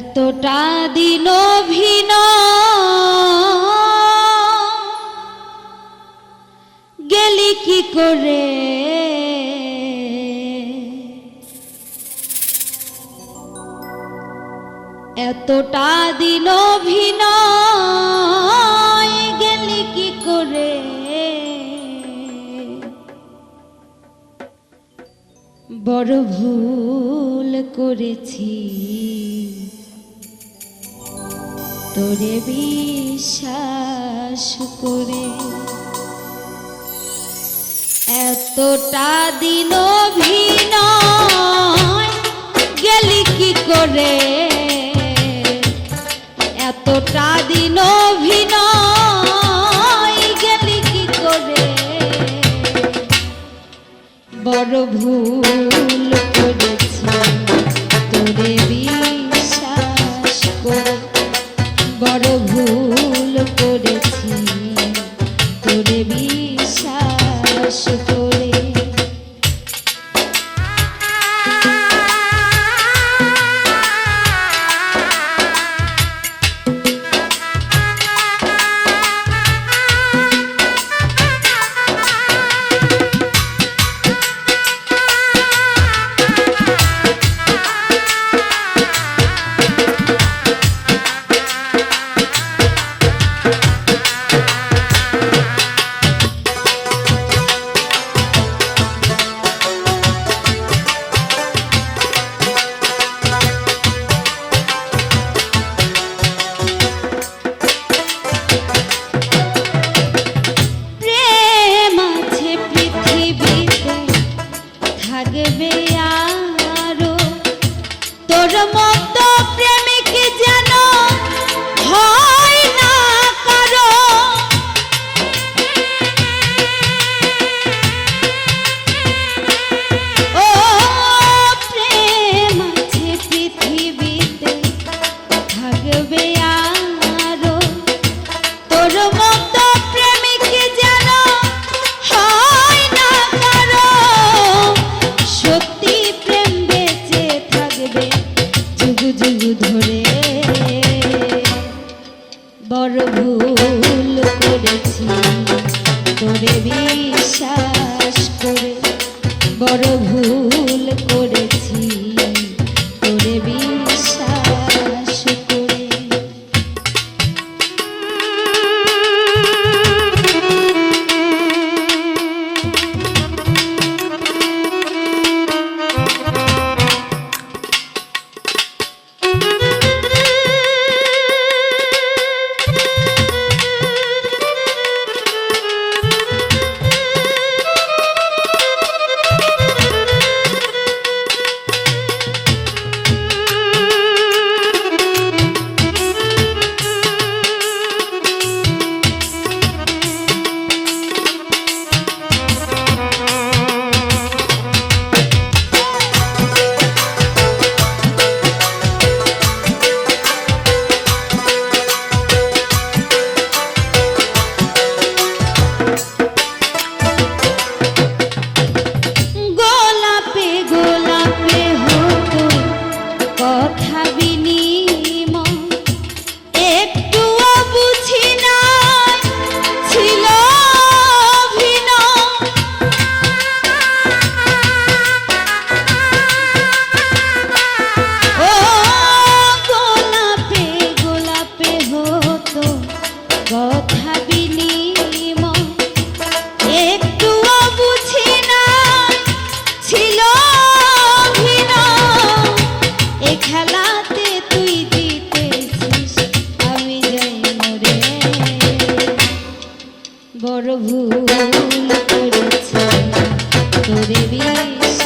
এতটা দিন ভিন গেলি কি করে? এতটা দিন ভিন গেলি কি করে? বড় ভুল করেছি। তোরে বিশ্বাস করে। এতটা দিন ভিন গেলি কি করে? এতটা দিন ভিন গেলি কি করে? বড় ভুল বড় ভুল। পৃথিবীতে থাকবে আরো তোর মন বড় ভুল করেছে। তোরে বিষ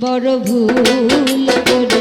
বড় ভুল করে